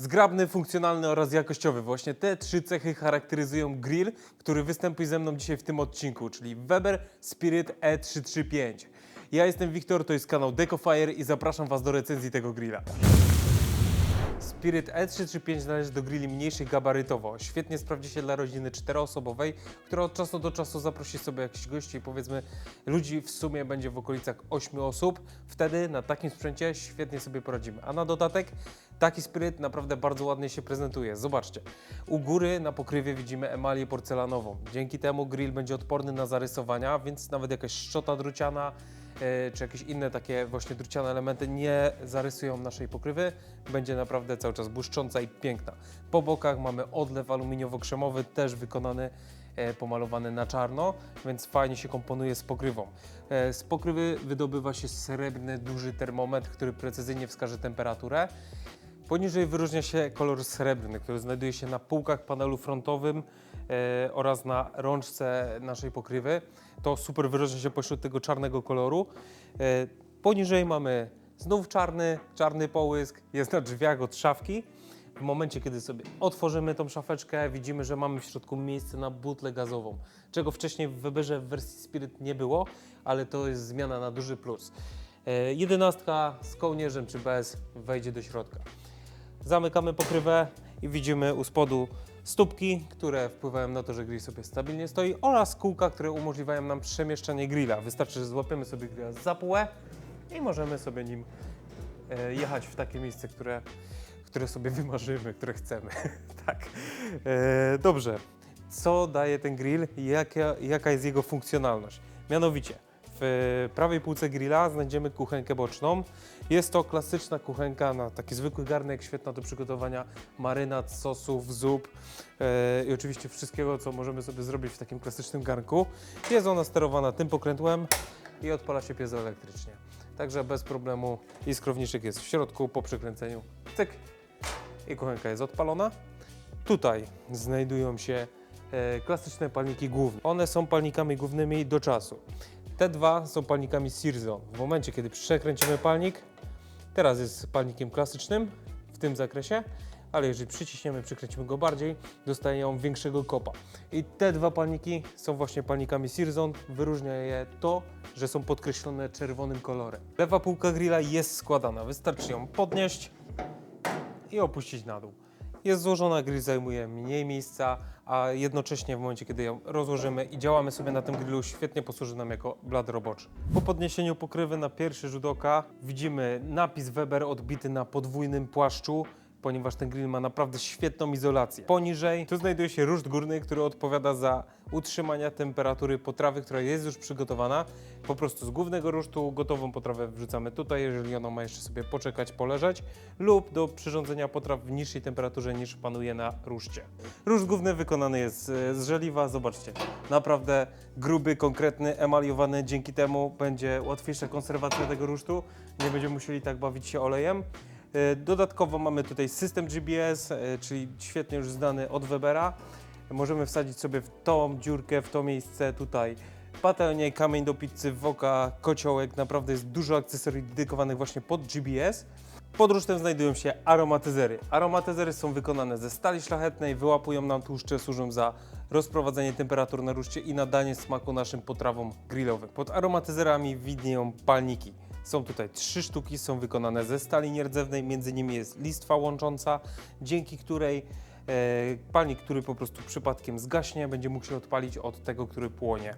Zgrabny, funkcjonalny oraz jakościowy. Właśnie te trzy cechy charakteryzują grill, który występuje ze mną dzisiaj w tym odcinku, czyli Weber Spirit E E335. Ja jestem Wiktor, to jest kanał DecoFire i zapraszam Was do recenzji tego grilla. Spirit E335 należy do grilli mniejszych gabarytowo. Świetnie sprawdzi się dla rodziny czteroosobowej, która od czasu do czasu zaprosi sobie jakichś gości, powiedzmy ludzi w sumie będzie w okolicach 8 osób. Wtedy na takim sprzęcie świetnie sobie poradzimy. A na dodatek taki Spirit naprawdę bardzo ładnie się prezentuje. Zobaczcie, u góry na pokrywie widzimy emalię porcelanową. Dzięki temu grill będzie odporny na zarysowania, więc nawet jakaś szczota druciana, e, czy jakieś inne takie właśnie druciane elementy nie zarysują naszej pokrywy. Będzie naprawdę cały czas błyszcząca i piękna. Po bokach mamy odlew aluminiowo-krzemowy, też wykonany, e, pomalowany na czarno, więc fajnie się komponuje z pokrywą. E, Z pokrywy wydobywa się srebrny, duży termometr, który precyzyjnie wskaże temperaturę. Poniżej wyróżnia się kolor srebrny, który znajduje się na półkach panelu frontowym e, oraz na rączce naszej pokrywy. To super wyróżnia się pośród tego czarnego koloru. E, poniżej mamy znów czarny, czarny połysk, jest na drzwiach od szafki. W momencie, kiedy sobie otworzymy tą szafeczkę, widzimy, że mamy w środku miejsce na butlę gazową, czego wcześniej w Weberze w wersji Spirit nie było, ale to jest zmiana na duży plus. E, Jedenastka z kołnierzem czy bez wejdzie do środka. Zamykamy pokrywę i widzimy u spodu stópki, które wpływają na to, że grill sobie stabilnie stoi oraz kółka, które umożliwiają nam przemieszczanie grilla. Wystarczy, że złapiemy sobie grilla za półę i możemy sobie nim e, jechać w takie miejsce, które, które sobie wymarzymy, które chcemy. tak. E, dobrze. Co daje ten grill jaka, jaka jest jego funkcjonalność? Mianowicie, w prawej półce grilla znajdziemy kuchenkę boczną. Jest to klasyczna kuchenka na taki zwykły garnek, świetna do przygotowania marynat, sosów, zup e, i oczywiście wszystkiego, co możemy sobie zrobić w takim klasycznym garnku. Jest ona sterowana tym pokrętłem i odpala się piezoelektrycznie. Także bez problemu iskrowniczek jest w środku po przekręceniu. Cyk i kuchenka jest odpalona. Tutaj znajdują się e, klasyczne palniki główne. One są palnikami głównymi do czasu. Te dwa są palnikami Searzone. W momencie, kiedy przekręcimy palnik, teraz jest palnikiem klasycznym w tym zakresie, ale jeżeli przyciśniemy, przykręcimy go bardziej, dostaje on większego kopa. I te dwa palniki są właśnie palnikami Searzone. Wyróżnia je to, że są podkreślone czerwonym kolorem. Lewa półka grilla jest składana. Wystarczy ją podnieść i opuścić na dół. Jest złożona, grill zajmuje mniej miejsca, a jednocześnie w momencie, kiedy ją rozłożymy i działamy sobie na tym grillu, świetnie posłuży nam jako blat roboczy. Po podniesieniu pokrywy na pierwszy rzut oka widzimy napis Weber odbity na podwójnym płaszczu, ponieważ ten grill ma naprawdę świetną izolację. Poniżej tu znajduje się ruszt górny, który odpowiada za utrzymanie temperatury potrawy, która jest już przygotowana. Po prostu z głównego rusztu gotową potrawę wrzucamy tutaj, jeżeli ona ma jeszcze sobie poczekać, poleżeć, lub do przyrządzenia potraw w niższej temperaturze niż panuje na ruszcie. Ruszt główny wykonany jest e, z żeliwa, zobaczcie, naprawdę gruby, konkretny, emaliowany, dzięki temu będzie łatwiejsza konserwacja tego rusztu, nie będziemy musieli tak bawić się olejem. E, Dodatkowo mamy tutaj system GPS, e, czyli świetnie już znany od Webera. Możemy wsadzić sobie w tą dziurkę, w to miejsce tutaj patelnię, kamień do pizzy, woka, kociołek. Naprawdę jest dużo akcesorii dedykowanych właśnie pod GPS. Pod rusztem znajdują się aromatyzery. Aromatyzery są wykonane ze stali szlachetnej, wyłapują nam tłuszcze, służą za rozprowadzenie temperatur na ruszcie i nadanie smaku naszym potrawom grillowym. Pod aromatyzerami widnieją palniki. Są tutaj trzy sztuki, są wykonane ze stali nierdzewnej, między nimi jest listwa łącząca, dzięki której e, palnik, który po prostu przypadkiem zgaśnie, będzie mógł się odpalić od tego, który płonie.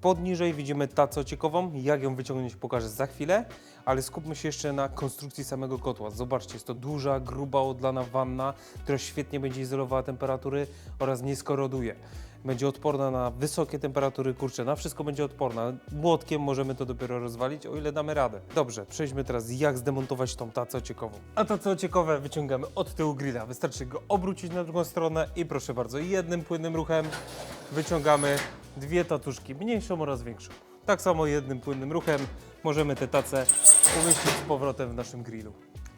Podniżej widzimy tacę ociekową. Jak ją wyciągnąć pokażę za chwilę, ale skupmy się jeszcze na konstrukcji samego kotła. Zobaczcie, jest to duża, gruba, odlana wanna, która świetnie będzie izolowała temperatury oraz nie skoroduje. Będzie odporna na wysokie temperatury, kurczę, na wszystko będzie odporna. Młotkiem możemy to dopiero rozwalić, o ile damy radę. Dobrze, przejdźmy teraz jak zdemontować tą tacę ociekową. A tacę ociekowe wyciągamy od tyłu grilla. Wystarczy go obrócić na drugą stronę i proszę bardzo, jednym płynnym ruchem wyciągamy dwie tatuszki, mniejszą oraz większą. Tak samo jednym płynnym ruchem możemy tę tacę umieścić z powrotem w naszym grillu.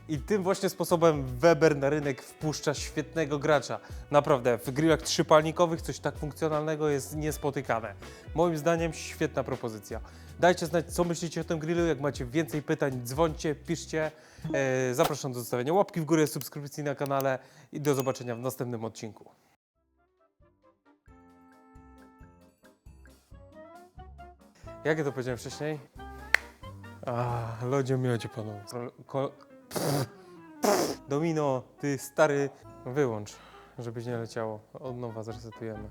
I tym właśnie sposobem Weber na rynek wpuszcza świetnego gracza. Naprawdę, w grillach trzypalnikowych coś tak funkcjonalnego jest niespotykane. Moim zdaniem świetna propozycja. Dajcie znać, co myślicie o tym grillu. Jak macie więcej pytań, dzwońcie, piszcie. E, zapraszam do zostawienia łapki w górę, subskrypcji na kanale i do zobaczenia w następnym odcinku. Jak ja to powiedziałem wcześniej? A, lodzie miodzie. Ko- Domino, ty stary, wyłącz, żebyś nie leciało. Od nowa zresetujemy.